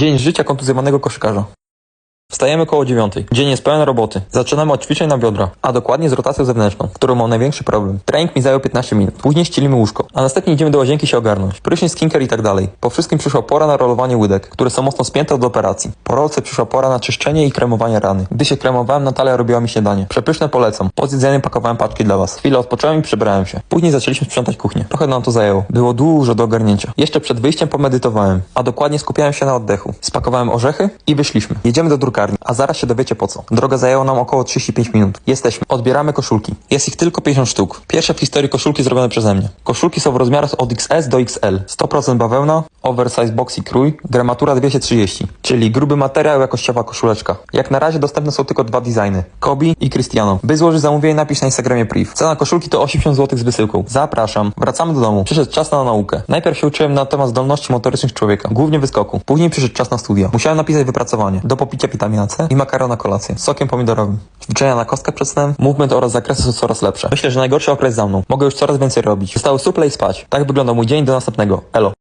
Dzień życia kontuzjowanego koszykarza. Wstajemy koło dziewiątej. Dzień jest pełen roboty. Zaczynamy od ćwiczeń na biodra, a dokładnie z rotacją zewnętrzną, którą mam największy problem. Trening mi zajął 15 minut. Później ścielimy łóżko, a następnie idziemy do łazienki się ogarnąć. Prysznic, skinker i tak dalej. Po wszystkim przyszła pora na rolowanie łydek, które są mocno spięte do operacji. Po rolce przyszła pora na czyszczenie i kremowanie rany. Gdy się kremowałem, Natalia robiła mi śniadanie. Przepyszne polecam. Po zjedzeniu pakowałem paczki dla was. Chwilę odpocząłem i przebrałem się. Później zaczęliśmy sprzątać kuchnię. Trochę nam to zajęło. Było dużo do ogarnięcia. Jeszcze przed wyjściem pomedytowałem, a dokładnie skupiałem się na oddechu. Spakowałem orzechy i wyszliśmy. Jedziemy do a zaraz się dowiecie po co. Droga zajęła nam około 35 minut. Jesteśmy. Odbieramy koszulki. Jest ich tylko 50 sztuk. Pierwsze w historii koszulki zrobione przeze mnie. Koszulki są w rozmiarach od XS do XL. 100% bawełna, oversize box i krój, gramatura 230, czyli gruby materiał, jakościowa koszuleczka. Jak na razie dostępne są tylko dwa designy. Kobi i Cristiano. By złożyć zamówienie napisz na Instagramie priv. Cena koszulki to 80 zł z wysyłką. Zapraszam. Wracamy do domu. Przyszedł czas na naukę. Najpierw się uczyłem na temat zdolności motorycznych człowieka, głównie wyskoku. Później przyszedł czas na studia. Musiałem napisać wypracowanie. Do popicia witamina C i makaron na kolację. Z sokiem pomidorowym. Ćwiczenia na kostkę przed snem, movement oraz zakresy są coraz lepsze. Myślę, że najgorszy okres za mną. Mogę już coraz więcej robić. Zostały suple i spać. Tak wygląda mój dzień do następnego. Elo.